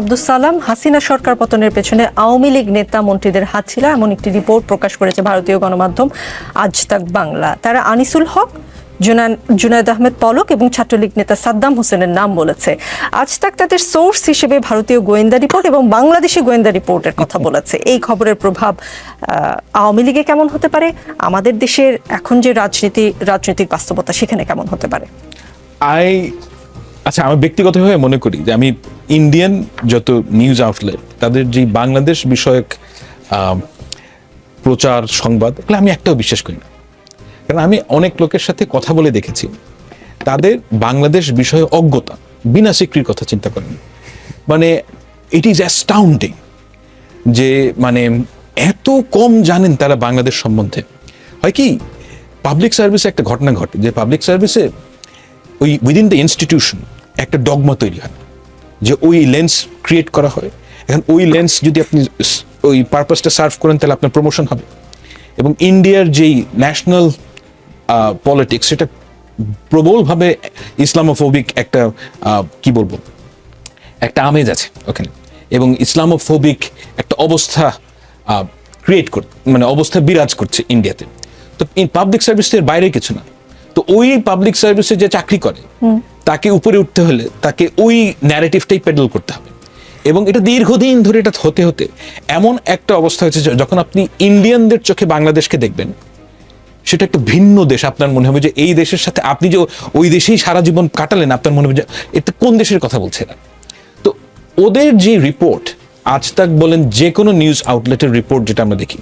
আব্দুল সালাম, হাসিনা সরকার পতনের পেছনে আওয়ামী লীগ নেতা মন্ত্রীদের হাত ছিল, এমন একটি রিপোর্ট প্রকাশ করেছে ভারতীয় গণমাধ্যম আজ তাক বাংলা। তারা আনিসুল হক জুনায়দ আহমেদ পলক এবং ছাত্রলীগ নেতা সাদ্দাম হোসেনের নাম বলেছে। আজ তাক তাদের সোর্স হিসেবে ভারতীয় গোয়েন্দা রিপোর্ট এবং বাংলাদেশি গোয়েন্দা রিপোর্টের কথা বলেছে। এই খবরের প্রভাব আওয়ামী লীগে কেমন হতে পারে? আমাদের দেশের এখন যে রাজনীতি, রাজনৈতিক বাস্তবতা সেখানে কেমন হতে পারে? আই আচ্ছা আমি ব্যক্তিগতভাবে মনে করি যে আমি ইন্ডিয়ান যত নিউজ আউটলেট তাদের যে বাংলাদেশ বিষয়ক প্রচার সংবাদ, এগুলো আমি একটাও বিশ্বাস করি না। কারণ আমি অনেক লোকের সাথে কথা বলে দেখেছি, তাদের বাংলাদেশ বিষয়ে অজ্ঞতা, বিনা স্বীকৃতির কথা চিন্তা করেন মানে ইট ইজ অ্যাস্টাউন্ডিং যে মানে এত কম জানেন তারা বাংলাদেশ সম্বন্ধে। হয় কি পাবলিক সার্ভিসে একটা ঘটনা ঘটে, যে পাবলিক সার্ভিসে ওই উইদিন দ্য ইনস্টিটিউশন একটা ডগমা তৈরি হয়, যে ওই লেন্স ক্রিয়েট করা হয়। এখন ওই লেন্স যদি আপনি ওই পারপাসটা সার্ভ করেন, তাহলে আপনার প্রমোশন হবে। এবং ইন্ডিয়ার যেই ন্যাশনাল পলিটিক্স সেটা প্রবলভাবে ইসলামোফোবিক একটা কি বলব? একটা আমেজ আছে ওখানে। এবং ইসলামোফোবিক একটা অবস্থা ক্রিয়েট কর মানে অবস্থা বিরাজ করছে ইন্ডিয়াতে তো পাবলিক সার্ভিসের বাইরে কিছু না। তো ওই পাবলিক সার্ভিসে যে চাকরি করে তাকে উপরে উঠতে হলে তাকে ওই ন্যারেটিভটাই পেডেল করতে হবে। এবং এটা দীর্ঘদিন ধরে এটা হতে হতে এমন একটা অবস্থা হয়েছে যখন আপনি ইন্ডিয়ানদের চোখে বাংলাদেশকে দেখবেন, সেটা একটা ভিন্ন দেশ। আপনার মনে হবে যে এই দেশের সাথে আপনি যে ওই দেশেই সারা জীবন কাটালেন, আপনার মনে হবে যে এটা কোন দেশের কথা বলছে না তো ওদের যে রিপোর্ট আজ তাক বলেন যে কোনো নিউজ আউটলেটের রিপোর্ট যেটা আমরা দেখি,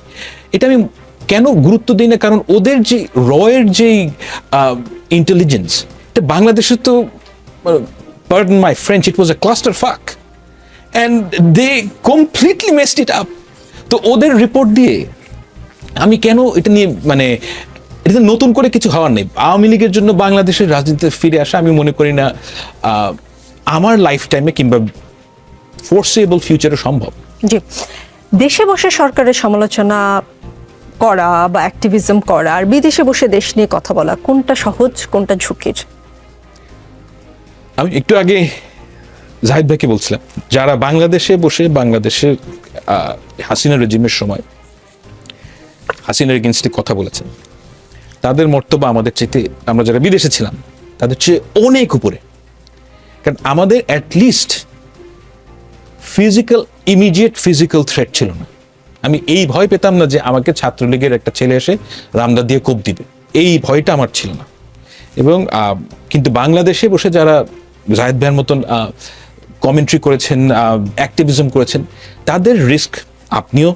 এটা আমি কেন গুরুত্ব দিই না? কারণ ওদের যে রয়ের যেই ইন্টেলিজেন্স এটা বাংলাদেশে তো my French it was a clusterfuck and they completely messed it up তো ওদের রিপোর্ট দিয়ে আমি কেন এটা নিয়ে মানে এটা নতুন করে কিছু হওয়ার নেই। আওয়ামী লীগের জন্য বাংলাদেশের রাজনীতিতে ফিরে আসা আমি মনে করি না আমার লাইফ টাইমে কিংবা ফোর্সেবল ফিউচারে সম্ভব। জি। দেশে বসে সরকারের সমালোচনা করা বা অ্যাক্টিভিজম করা আর বিদেশে বসে দেশ নিয়ে কথা বলা, কোনটা সহজ, কোনটা ঝুঁকির? আমি একটু আগে জাহিদ ভাইকে বলছিলাম, যারা বাংলাদেশে বসে বাংলাদেশের হাসিনা রেজিমের সময় হাসিনার এগেনস্টে কথা বলেছেন, তাদের মর্তব্য আমাদের চাইতে, আমরা যারা বিদেশে ছিলাম, তাদের চেয়ে অনেক উপরে। কারণ আমাদের at least physical immediate physical threat ছিল না। আমি এই ভয় পেতাম না যে আমাকে ছাত্রলীগের একটা ছেলে এসে রামদা দিয়ে কোপ দিবে। এই ভয়টা আমার ছিল না। এবং কিন্তু বাংলাদেশে বসে যারা জাহেদ ভাইয়ের মতন কমেন্ট্রি করেছেন অ্যাক্টিভিজম করেছেন, তাদের রিস্ক আপনিও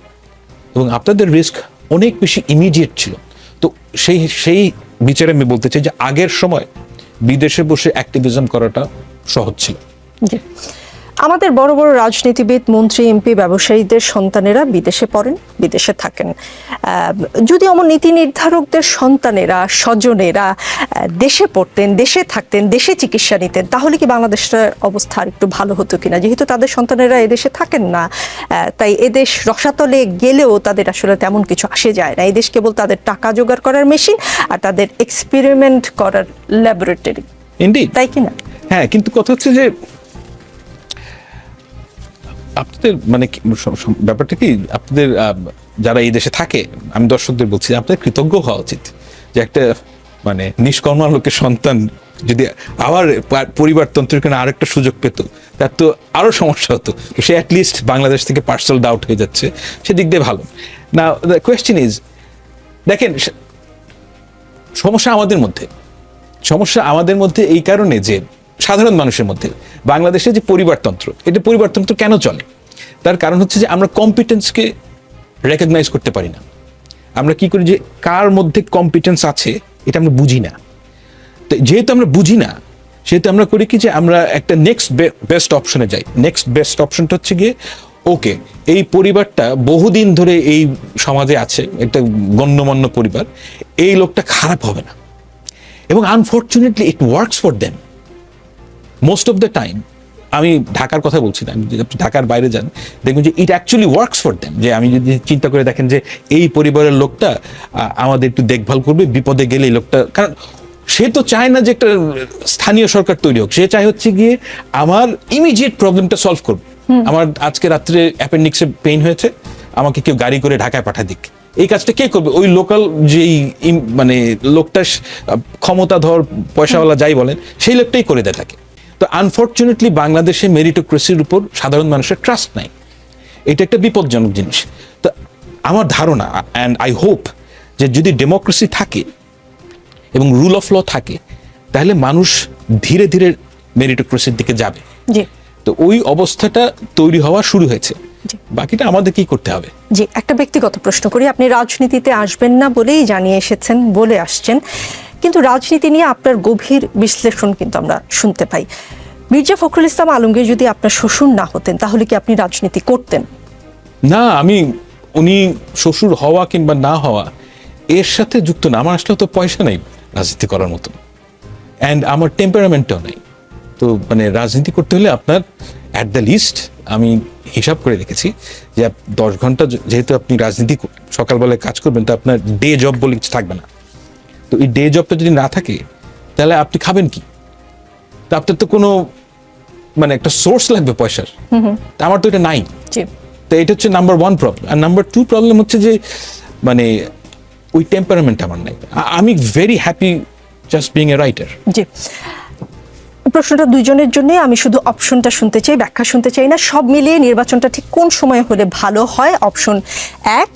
এবং আপনাদের রিস্ক অনেক বেশি ইমিডিয়েট ছিল। তো সেই সেই বিচারে আমি বলতে চাই যে আগের সময় বিদেশে বসে অ্যাক্টিভিজম করাটা সহজ ছিল। আমাদের বড় বড় রাজনীতিবিদ মন্ত্রী এমপি ব্যবসায়ীদের সন্তানেরা বিদেশে পড়েন বিদেশে থাকেন। যদি আমার নীতি নির্ধারকদের সন্তানেরা স্বজনেরা দেশে পড়তেন দেশে থাকতেন দেশে চিকিৎসা নিতেন তাহলে কি বাংলাদেশের অবস্থা আর একটু ভালো হতো কিনা? যেহেতু তাদের সন্তানেরা এদেশে থাকেন না তাই এদেশ রসাতলে গেলেও তাদের আসলে তেমন কিছু আসে যায় না। এদেশ কেবল তাদের টাকা জোগাড় করার মেশিন আর তাদের এক্সপেরিমেন্ট করার ল্যাবরেটরি তাই কিনা? হ্যাঁ কিন্তু কথা হচ্ছে যে আপনাদের মানে ব্যাপারটা কি? আপনাদের যারা এই দেশে থাকে, আমি দর্শকদের বলছি, আপনাদের কৃতজ্ঞ হওয়া উচিত যে একটা মানে নিষ্কর্মা লোকের সন্তান যদি আবার পরিবারতন্ত্রের কোনো আরেকটা সুযোগ পেত, তার তো আরও সমস্যা হতো। সে অ্যাটলিস্ট বাংলাদেশ থেকে পার্সেল ডাউট হয়ে যাচ্ছে সেদিক দিয়ে ভালো। না দ্য কোয়েশ্চেন ইজ দেখেন সমস্যা আমাদের মধ্যে। সমস্যা আমাদের মধ্যে এই কারণে যে সাধারণ মানুষের মধ্যে। বাংলাদেশে যে পরিবারতন্ত্র, এটা পরিবারতন্ত্র কেন চলে? তার কারণ হচ্ছে যে আমরা কম্পিটেন্সকে রেকগনাইজ করতে পারি না। আমরা কি করি যে কার মধ্যে কম্পিটেন্স আছে, এটা আমরা বুঝি না। তো যেহেতু আমরা বুঝি না, সেহেতু আমরা করি কি যে আমরা একটা নেক্সট বেস্ট অপশনে যাই। নেক্সট বেস্ট অপশনটা হচ্ছে গিয়ে ওকে এই পরিবারটা বহুদিন ধরে এই সমাজে আছে, একটা গণ্যমান্য পরিবার, এই লোকটা খারাপ হবে না। এবং unfortunately it works for them most of the time আমি ঢাকার কথা বলছি না আপনি ঢাকার বাইরে যান দেখবেন যে it actually works for them যে আমি যদি চিন্তা করে দেখেন যে এই পরিবারের লোকটা আমাদের একটু দেখভাল করবে বিপদে গেলে এই লোকটা কারণ সে তো চায় না যে একটা স্থানীয় সরকার তৈরি হোক সে চায় হচ্ছে গিয়ে আমার ইমিডিয়েট প্রবলেমটা সলভ করবে আমার আজকে রাত্রে অ্যাপেন্ডিক্সে পেইন হয়েছে আমাকে কেউ গাড়ি করে ঢাকায় পাঠা দিক। এই কাজটা কে করবে? ওই লোকাল যেই মানে লোকটা স- ক্ষমতা ধর পয়সাওয়ালা যাই বলেন সেই লোকটাই করে দেয় থাকে তো আনফর্চুনেটলি বাংলাদেশে মেরিটোক্রেসির উপর সাধারণ মানুষের ট্রাস্ট নাই। এটা একটা বিপজ্জনক জিনিস। তো আমার ধারণা অ্যান্ড আই হোপ যে যদি ডেমোক্রেসি থাকে এবং রুল অফ ল থাকে তাহলে মানুষ ধীরে ধীরে মেরিটোক্রেসির দিকে যাবে। জি। তো ওই অবস্থাটা তৈরি হওয়া শুরু হয়েছে। বাকিটা আমাদের কি করতে হবে? জি একটা ব্যক্তিগত প্রশ্ন করি। আপনি রাজনীতিতে আসবেন না বলেই জানিয়ে এসেছেন বলে আসছেন। কিন্তু রাজনীতি নিয়ে আপনার গভীর বিশ্লেষণ কিন্তু আমরা শুনতে পাই। মির্জা ফখরুল ইসলাম আলমগীর যদি আপনার শ্বশুর না হতেন, তাহলে কি আপনি রাজনীতি করতেন? না, আমি উনি শ্বশুর হওয়া কিংবা না হওয়া, এর সাথে যুক্ত না। আমার আসলে তো পয়সা নেই রাজনীতি করার মতো। অ্যান্ড আমার টেম্পারামেন্টটাও নেই। তো মানে রাজনীতি করতে হলে আপনার অ্যাট দ্য লিস্ট আমি হিসাব করে রেখেছি যে দশ ঘণ্টা যেহেতু আপনি রাজনীতি সকালবেলায় কাজ করবেন, তো আপনার ডে জব বলে থাকবে না। তো এই ডে জবটা যদি না থাকে তাহলে আপনি খাবেন কি? তা আপনার তো কোনো মানে একটা সোর্স লাগবে পয়সার। তা আমার তো এটা নাই। তো এটা হচ্ছে নাম্বার ওয়ান প্রবলেম আর নাম্বার টু প্রবলেম হচ্ছে যে মানে ওই টেম্পারামেন্ট আমার নাই। আমি very happy just being a writer জি। প্রশ্নটা দুইজনের জন্য আমি শুধু অপশনটা শুনতে চাই ব্যাখ্যা শুনতে চাই না সব মিলিয়ে নির্বাচনটা ঠিক কোন সময় হলে ভালো হয়? অপশন এক।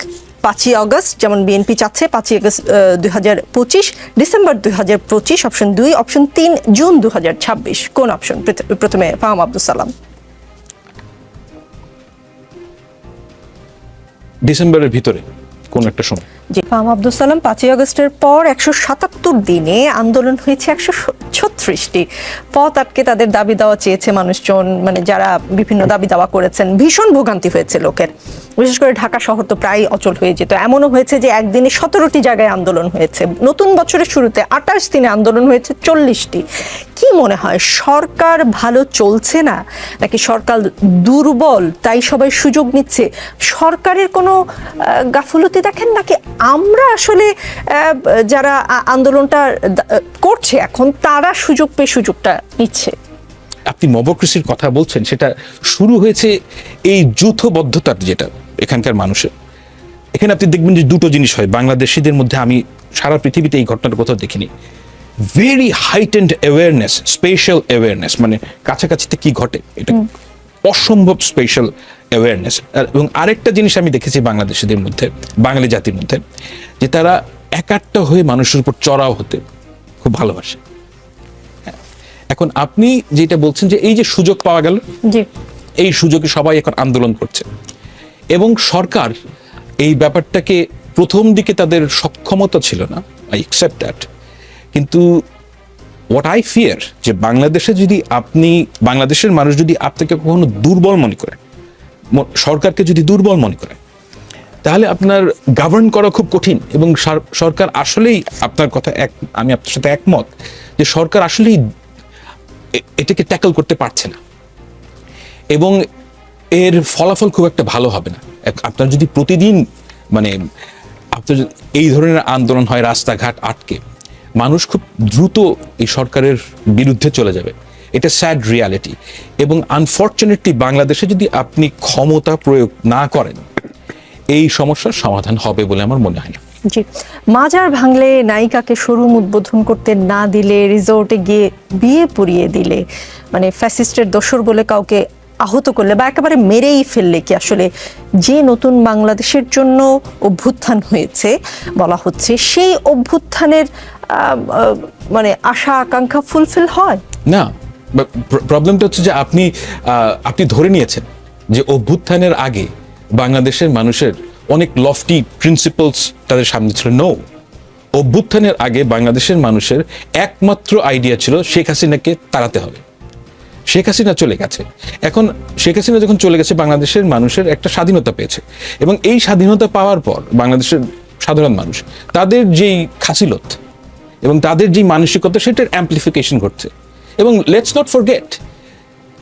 পাঁচই অগস্ট যেমন বিএনপি চাচ্ছে পাঁচই আগস্ট দুই হাজার পঁচিশ ডিসেম্বর দুই হাজার পঁচিশ অপশন দুই অপশন তিন জুন দু হাজার ছাব্বিশ। কোন অপশন প্রথমে ফাহাম আব্দুল সালাম। ডিসেম্বরের ভিতরে কোন একটা সময়। জি ফাহাম আব্দুল সালাম পাঁচই আগস্টের পর একশো সাতাত্তর দিনে আন্দোলন হয়েছে একশো ছত্রিশটি। পথ আটকে তাদের দাবি দেওয়া চেয়েছে মানুষজন মানে যারা বিভিন্ন দাবি দাওয়া করেছেন ভীষণ ভোগান্তি হয়েছে লোকের। বিশেষ করে ঢাকা শহর তো প্রায় অচল হয়ে যেত। এমনও হয়েছে যে একদিনে সতেরোটি জায়গায় আন্দোলন হয়েছে। নতুন বছরের শুরুতে আঠাশ দিনে আন্দোলন হয়েছে চল্লিশটি। কি মনে হয়, সরকার ভালো চলছে না? নাকি সরকার দুর্বল, তাই সবাই সুযোগ নিচ্ছে? সরকারের কোনো গাফলতি দেখেন? নাকি আমরা আসলে যারা আন্দোলনটা করছে এখন, তারা সুযোগ পেয়ে সুযোগটা নিচ্ছে? আপনি মবক্রেসির কথা বলছেন, সেটা শুরু হয়েছে এই যৌথবদ্ধতার যেটা। এখানকার মানুষের। এখানে আপনি দেখবেন যে দুটো জিনিস হয়। বাংলাদেশিদের মধ্যে আমি সারা পৃথিবীতে এই ঘটনাটা কোথাও দেখিনি। Very heightened awareness special awareness মানে কাছাকাছিতে কি ঘটে এটা অসম্ভব স্পেশাল অ্যাওয়ারনেস এবং আরেকটা জিনিস আমি দেখেছি বাংলাদেশিদের মধ্যে বাঙালি জাতির মধ্যে যে তারা একাট্টা হয়ে মানুষের উপর চড়াও হতে খুব ভালোবাসে। এখন আপনি যেটা বলছেন যে এই যে সুযোগ পাওয়া গেল এই সুযোগে সবাই এখন আন্দোলন করছে। এবং সরকার এই ব্যাপারটাকে প্রথম দিকে তাদের সক্ষমতা ছিল না আই অ্যাকসেপ্ট দ্যাট কিন্তু হোয়াট আই ফিয়ার যে বাংলাদেশে যদি আপনি, বাংলাদেশের মানুষ যদি আপনাকে কখনো দুর্বল মনে করে সরকারকে যদি দুর্বল মনে করে, তাহলে আপনার গভর্ন করা খুব কঠিন এবং সর- সরকার আসলেই আপনার কথা এক, আমি আপনার সাথে একমত যে সরকার আসলেই এটাকে ট্যাকল করতে পারছে না। এবং এর ফলাফল খুব একটা ভালো হবে না। আপনার যদি প্রতিদিন মানে আপনার এই ধরনের আন্দোলন হয়, রাস্তাঘাট আটকে, মানুষ খুব দ্রুত এই সরকারের বিরুদ্ধে চলে যাবে। এটা স্যাড রিয়ালিটি এবং আনফর্চুনেটলি বাংলাদেশে যদি আপনি ক্ষমতা প্রয়োগ না করেন, এই সমস্যার সমাধান হবে বলে আমার মনে হয় না। জি। মাজার ভাঙলে নায়িকাকে শোরুম উদ্বোধন করতে না দিলে রিসোর্টে গিয়ে বিয়ে পুড়িয়ে দিলে মানে ফ্যাসিস্টের দোসর বলে কাউকে আহত করলে বা একেবারে মেরেই ফেললে কি আসলে যে নতুন বাংলাদেশের জন্য অভ্যুত্থান হয়েছে বলা হচ্ছে, সেই অভ্যুত্থানের মানে আশা, আকাঙ্ক্ষা ফুলফিল হয়? না প্রবলেমটা হচ্ছে যে আপনি আপনি ধরে নিয়েছেন যে অভ্যুত্থানের আগে বাংলাদেশের মানুষের অনেক লফটি প্রিন্সিপালস তাদের সামনে ছিল। নো অভ্যুত্থানের আগে বাংলাদেশের মানুষের একমাত্র আইডিয়া ছিল শেখ হাসিনাকে তাড়াতে হবে। শেখ হাসিনা চলে গেছে। এখন শেখ হাসিনা যখন চলে গেছে, বাংলাদেশের মানুষের একটা স্বাধীনতা পেয়েছে। এবং এই স্বাধীনতা পাওয়ার পর বাংলাদেশের সাধারণ মানুষ, তাদের যেই খাসিলত এবং তাদের যেই মানসিকতা, সেটার অ্যাম্পলিফিকেশন ঘটছে। এবং লেটস নট ফরগেট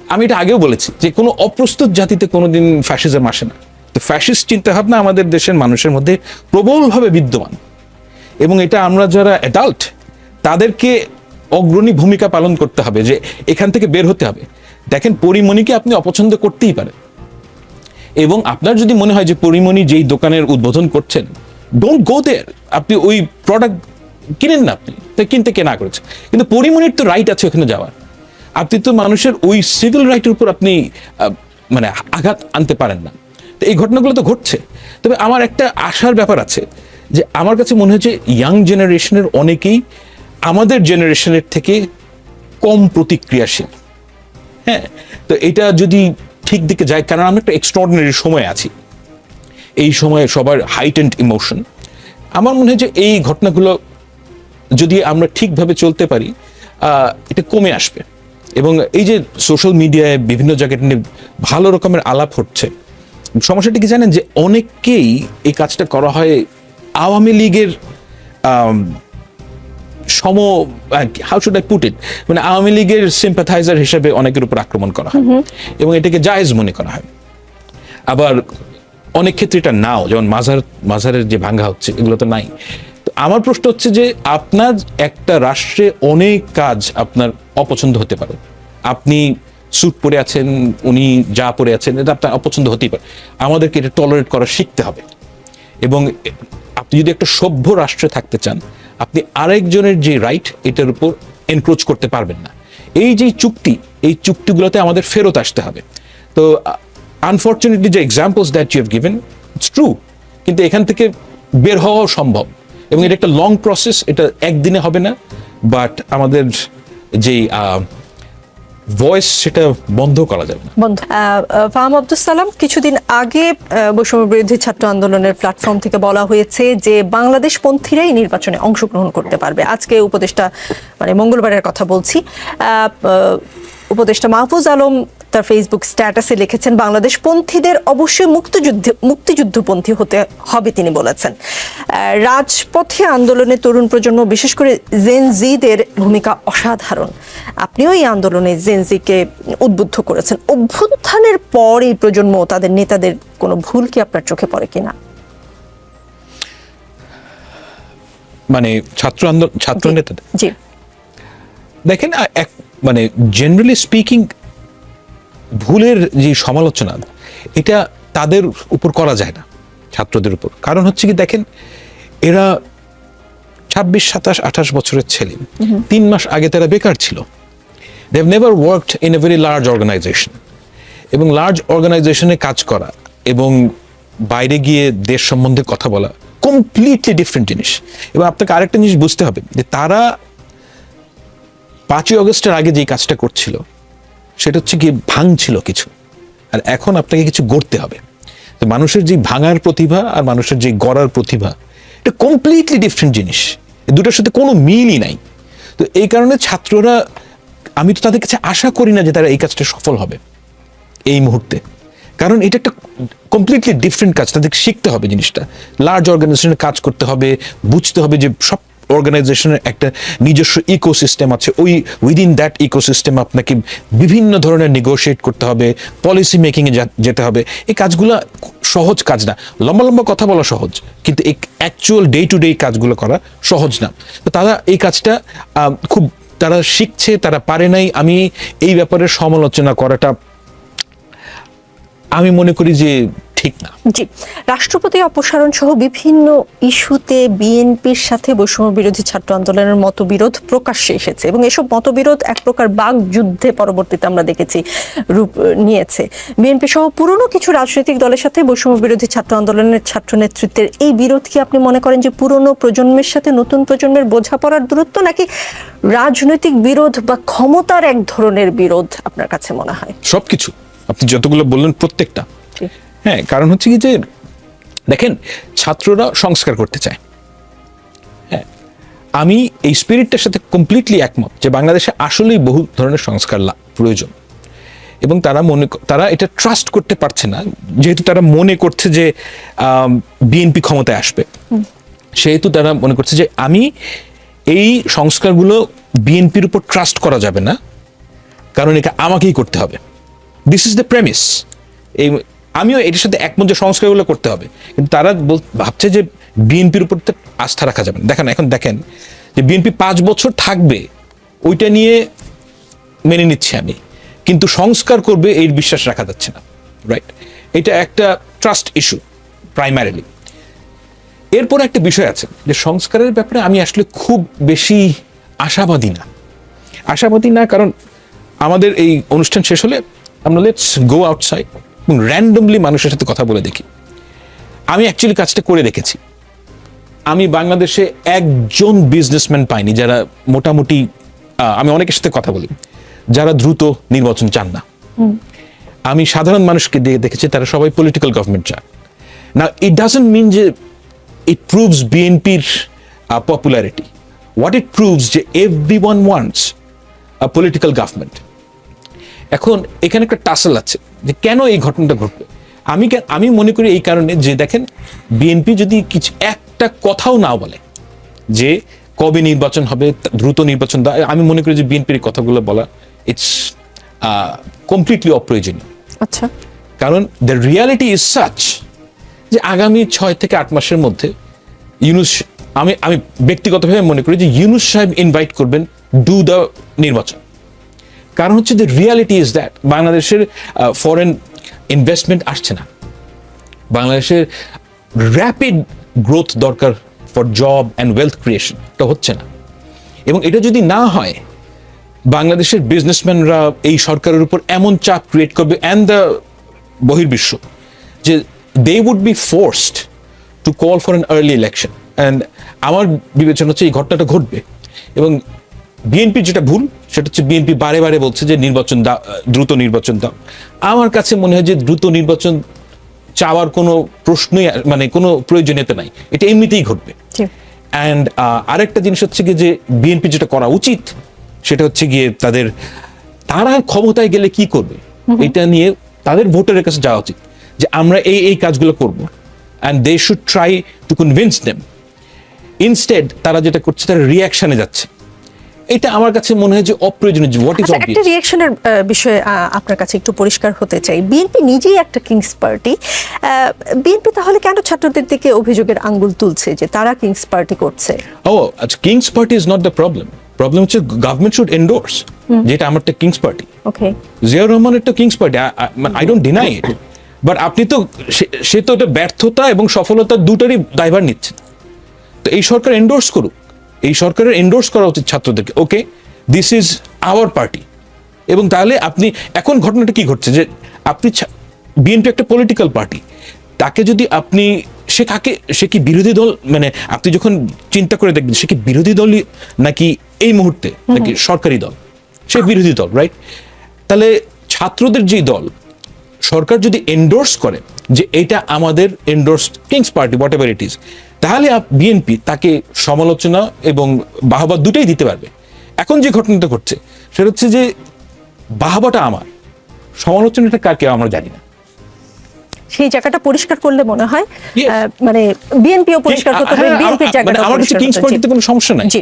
আমি এটা আগেও বলেছি যে কোনো অপ্রস্তুত জাতিতে কোনোদিন ফ্যাসিজম আসে না। তো ফ্যাসিস্ট চিন্তাভাবনা আমাদের দেশের মানুষের মধ্যে প্রবলভাবে বিদ্যমান। এবং এটা আমরা যারা অ্যাডাল্ট তাদেরকে অগ্রণী ভূমিকা পালন করতে হবে, যে এখান থেকে বের হতে হবে। দেখেন, পরিমণিকে আপনি অপছন্দ করতেই পারেন। এবং আপনার যদি মনে হয় যে পরিমণি যেই দোকানের উদ্বোধন করছেন ডোন্ট গো দেয়ার আপনি ওই প্রোডাক্ট কিনেন না আপনি, তা কিনতে কে না করেছে। কিন্তু পরিমণির তো রাইট আছে ওখানে যাওয়ার। আপনি তো মানুষের ওই সিভিল রাইটের উপর আপনি মানে আঘাত আনতে পারেন না। তো এই ঘটনাগুলো তো ঘটছে। তবে আমার একটা আশার ব্যাপার আছে, যে আমার কাছে মনে হচ্ছে ইয়াং জেনারেশনের অনেকেই আমাদের জেনারেশনের থেকে কম প্রতিক্রিয়াশীল। হ্যাঁ তো এটা যদি ঠিক দিকে যায়, কারণ আমরা একটা এক্সট্রাঅর্ডিনারি সময় আছি। এই সময়ে সবার হাইটেন্ড ইমোশন আমার মনে হয় যে এই ঘটনাগুলো যদি আমরা ঠিকভাবে চলতে পারি এটা কমে আসবে। এবং এই যে সোশ্যাল মিডিয়ায় বিভিন্ন জায়গায় নিয়ে ভালো রকমের আলাপ হচ্ছে, সমস্যাটা কি জানেন? যে অনেককেই এই কাজটা করা হয় আওয়ামী লীগের some how should I put it মানে আওয়ামী লীগের সিম্পাথাইজার হিসেবে অনেকের উপর আক্রমণ করা হয়। এবং এটাকে জায়েজ মনে করা হয়। আবার অনেক ক্ষেত্রে এটা নাও, যেমন মাজার, মাজারের যে ভাঙ্গা হচ্ছে, এগুলো তো নাই। তো আমার প্রশ্ন হচ্ছে যে আপনার একটা রাষ্ট্রে অনেক কাজ আপনার অপছন্দ হতে পারে। আপনি স্যুট পরে আছেন, উনি যা পরে আছেন, এটা আপনার অপছন্দ হতেই পারে। আমাদেরকে এটা টলারেট করা শিখতে হবে। এবং আপনি যদি একটা সভ্য রাষ্ট্রে থাকতে চান আপনি আরেকজনের যে রাইট এটার উপর এনক্রোচ করতে পারবেন না। এই যে চুক্তি, এই চুক্তিগুলোতে আমাদের ফেরত আসতে হবে। তো আনফর্চুনেটলি যে examples that you have given it's true কিন্তু এখান থেকে বের হওয়াও সম্ভব। এবং এটা একটা লং প্রসেস এটা একদিনে হবে না বাট আমাদের যেই ভয়েস সেটা বন্ধ করা যাবে না। বন্ধ। ফাহাম আব্দুল সালাম, কিছুদিন আগে বৈষম্য বিরোধী ছাত্র আন্দোলনের প্ল্যাটফর্ম থেকে বলা হয়েছে যে বাংলাদেশ পন্থীরাই নির্বাচনে অংশগ্রহণ করতে পারবে। আজকে উপদেষ্টা মানে মঙ্গলবারের কথা বলছি। উপদেষ্টা মাহফুজ আলম তার ফেসবুক স্ট্যাটাসে লিখেছেন বাংলাদেশ পন্থীদের অবশ্যই মুক্তিযুদ্ধ মুক্তিযুদ্ধপন্থী হতে হবে তিনি বলেছেন। রাজপথে আন্দোলনে তরুণ প্রজন্ম বিশেষ করে জেন জিদের ভূমিকা অসাধারণ। আপনিও এই আন্দোলনে জেন জিকে উদ্বুদ্ধ করেছেন। অভ্যুত্থানের পর এই প্রজন্ম তাদের নেতাদের কোনো ভুল কি আপনার চোখে পড়ে কিনা? মানে ছাত্র আন্দোলন ছাত্র জি দেখেন এক মানে জেনারেলি স্পিকিং ভুলের যে সমালোচনা এটা তাদের উপর করা যায় না ছাত্রদের উপর। কারণ হচ্ছে কি দেখেন এরা ছাব্বিশ সাতাশ আঠাশ বছরের ছেলে। তিন মাস আগে তারা বেকার ছিল। They never worked in a very large organisation এবং লার্জ অর্গানাইজেশনে কাজ করা এবং বাইরে গিয়ে দেশ সম্বন্ধে কথা বলা কমপ্লিটলি ডিফারেন্ট জিনিস। এবং আপনাকে আরেকটা জিনিস বুঝতে হবে যে তারা পাঁচই অগস্টের আগে যে কাজটা করছিল সেটা হচ্ছে কি ভাঙছিল কিছু। আর এখন আপনাকে কিছু গড়তে হবে। তো মানুষের যে ভাঙার প্রতিভা আর মানুষের যে গড়ার প্রতিভা, এটা কমপ্লিটলি ডিফারেন্ট জিনিস। দুটোর সাথে কোনো মিলই নাই। তো এই কারণে ছাত্ররা, আমি তো তাদের কাছে আশা করি না যে তারা এই কাজটা সফল হবে এই মুহূর্তে। কারণ এটা একটা কমপ্লিটলি ডিফারেন্ট কাজ। তাদেরকে শিখতে হবে জিনিসটা। লার্জ অর্গানাইজেশনের কাজ করতে হবে, বুঝতে হবে যে সব অর্গানাইজেশনের একটা নিজস্ব ইকোসিস্টেম আছে। ওই উইদিন দ্যাট ইকোসিস্টেম আপনাকে বিভিন্ন ধরনের নেগোশিয়েট করতে হবে পলিসি মেকিংয়ে যেতে হবে। এই কাজগুলো সহজ কাজ না। লম্বা লম্বা কথা বলা সহজ, কিন্তু এই অ্যাকচুয়াল ডে টু ডে কাজগুলো করা সহজ না। তো তারা এই কাজটা খুব, তারা শিখছে, তারা পারে নাই। আমি এই ব্যাপারে সমালোচনা করাটা আমি মনে করি যে ঠিক না। জি রাষ্ট্রপতি অপসারণ সহ বিভিন্ন ইস্যুতে বিএনপির সাথে বৈষম্য বিরোধী ছাত্র আন্দোলনের মতবিরোধ প্রকাশ্যে এসেছে এবং এসব মতবিরোধ এক প্রকার বাক যুদ্ধে পরবর্তীতে আমরা দেখেছি রূপ নিয়েছে। বিএনপি সহ পুরনো কিছু রাজনৈতিক দলের সাথে বৈষম্য বিরোধী ছাত্র আন্দোলনের ছাত্র নেতৃত্বের এই বিরোধ কি আপনি মনে করেন যে পুরনো প্রজন্মের সাথে নতুন প্রজন্মের বোঝাপড়ার দূরত্ব নাকি রাজনৈতিক বিরোধ বা ক্ষমতার এক ধরনের বিরোধ আপনার কাছে মনে হয়? সবকিছু। আপনি যতগুলো বললেন প্রত্যেকটা। হ্যাঁ কারণ হচ্ছে কি যে দেখেন ছাত্ররা সংস্কার করতে চায়। হ্যাঁ আমি এই স্পিরিটটার সাথে কমপ্লিটলি একমত যে বাংলাদেশে আসলেই বহু ধরনের সংস্কার প্রয়োজন। এবং তারা মনে তারা এটা ট্রাস্ট করতে পারছে না। যেহেতু তারা মনে করছে যে বিএনপি ক্ষমতায় আসবে। সেহেতু তারা মনে করছে যে আমি এই সংস্কারগুলো বিএনপির উপর ট্রাস্ট করা যাবে না। কারণ এটা আমাকেই করতে হবে। দিস ইজ দ্য প্রেমিস এই, আমিও এটার সাথে একমত যে সংস্কারগুলো করতে হবে। কিন্তু তারা ভাবছে যে বিএনপির উপর আস্থা রাখা যাবে দেখেন, এখন দেখেন যে বিএনপি পাঁচ বছর থাকবে, ওইটা নিয়ে মেনে নিচ্ছি আমি। কিন্তু সংস্কার করবে এই বিশ্বাস রাখা যাচ্ছে না রাইট এটা একটা ট্রাস্ট ইস্যু প্রাইমারিলি এরপর একটা বিষয় আছে যে সংস্কারের ব্যাপারে আমি আসলে খুব বেশি আশাবাদী না। আশাবাদী না কারণ আমাদের এই অনুষ্ঠান শেষ হলে আমরা লেটস গো আউটসাইড এবং র্যান্ডমলি মানুষের সাথে কথা বলে দেখি। আমি অ্যাকচুয়ালি কাজটা করে দেখেছি। আমি বাংলাদেশে একজন বিজনেসম্যান পাইনি যারা মোটামুটি আমি অনেকের সাথে কথা বলি যারা দ্রুত নির্বাচন চান না। আমি সাধারণ মানুষকে দিয়ে দেখেছি তারা সবাই পলিটিক্যাল গভর্নমেন্ট চান না ইট ডাজন্ট মিন যে ইট প্রুভস বিএনপির পপুলারিটি হোয়াট ইট প্রুভস যে everyone wants a political government এখন এখানে একটা টাসেল আছে যে কেন এই ঘটনাটা ঘটবে আমি আমি মনে করি এই কারণে যে দেখেন বিএনপি যদি কিছু একটা কথাও না বলে যে কবে নির্বাচন হবে দ্রুত নির্বাচন আমি মনে করি যে বিএনপির কথাগুলো বলা ইটস কমপ্লিটলি অপ্রয়োজনীয়। আচ্ছা। কারণ দ্য রিয়ালিটি ইজ সাচ যে আগামী ছয় থেকে আট মাসের মধ্যে ইউনুস আমি আমি ব্যক্তিগতভাবে মনে করি যে ইউনুস সাহেব ইনভাইট করবেন ডু দ্য নির্বাচন। কারণ হচ্ছে যে রিয়ালিটি ইজ দ্যাট বাংলাদেশের ফরেন ইনভেস্টমেন্ট আসছে না। বাংলাদেশের র্যাপিড গ্রোথ দরকার for job and wealth creation এটা হচ্ছে না। এবং এটা যদি না হয়, বাংলাদেশের বিজনেসম্যানরা এই সরকারের উপর এমন চাপ ক্রিয়েট করবে অ্যান্ড দ্য বহির্বিশ্ব যে they would be forced to call for an early election and আমার বিবেচনা হচ্ছে এই ঘটনাটা ঘটবে। এবং বিএনপি যেটা ভুল সেটা হচ্ছে বিএনপি বারে বারে বলছে যে নির্বাচন দাও দ্রুত নির্বাচন দাও। আমার কাছে মনে হয় যে দ্রুত নির্বাচন চাওয়ার কোনো প্রশ্নই মানে কোনো প্রয়োজনীয়তা নাই। এটা এমনিতেই ঘটবে। অ্যান্ড আরেকটা জিনিস হচ্ছে গিয়ে যে বিএনপি যেটা করা উচিত সেটা হচ্ছে গিয়ে তাদের তারা ক্ষমতায় গেলে কি করবে? এটা নিয়ে তাদের ভোটারের কাছে যাওয়া উচিত যে আমরা এই এই কাজগুলো করব। And they should try to convince them instead তারা যেটা করছে তারা রিয়াকশনে যাচ্ছে। এটা আমার কাছে মনে হয় যে অপ্রয়োজনীয় হোয়াট ইজ আচ্ছা একটা রিয়েকশনের বিষয়ে আপনার কাছে একটু পরিষ্কার হতে চাই। বিএনপি নিজেই একটা কিংস পার্টি বিএনপি তাহলে কেন ছাত্রদের দিকে অভিযোগের আঙ্গুল তুলছে যে তারা কিংস পার্টি করছে? ও আচ্ছা King's party is not the problem problem হচ্ছে গভর্নমেন্ট শুড এন্ডোর্স যেটা আমারটা King's party okay Ziaur Rahman তো King's party I don't deny it but আপনি তো সে- সে তো এটা ব্যর্থতা এবং সফলতা দুটারই দায়ভার নিচ্ছেন। তো এই সরকার এন্ডোর্স করুক। এই সরকারের এন্ডোর্স করা উচিত ছাত্রদেরকে। Okay this is our party এবং তাহলে আপনি এখন ঘটনাটা কি ঘটছে? যে আপনি বিএনপি একটা পলিটিক্যাল পার্টি তাকে যদি আপনি সে কাকে সে কি বিরোধী দল? মানে আপনি যখন চিন্তা করে দেখবেন সে কি বিরোধী দলই নাকি এই মুহূর্তে নাকি সরকারি দল? সে বিরোধী দল রাইট তাহলে ছাত্রদের যে দল সরকার যদি এন্ডোর্স করে যে এটা আমাদের endorse kings party whatever it is তাহলে বিএনপি তাকে সমালোচনা এবং বাহবা দুটোই দিতে পারবে। এখন যে ঘটনাটা ঘটছে সেটা হচ্ছে যে বাহবাটা আমার। সমালোচনাটা কার কেউ আমরা জানি না। সেই জায়গাটা পরিষ্কার করলে মনে হয় মানে বিএনপিও পরিষ্কার করতে হবে বিএনপির জায়গাটা আমার কাছে কিংস পার্টিতে কোনো সমস্যা নাই। জি।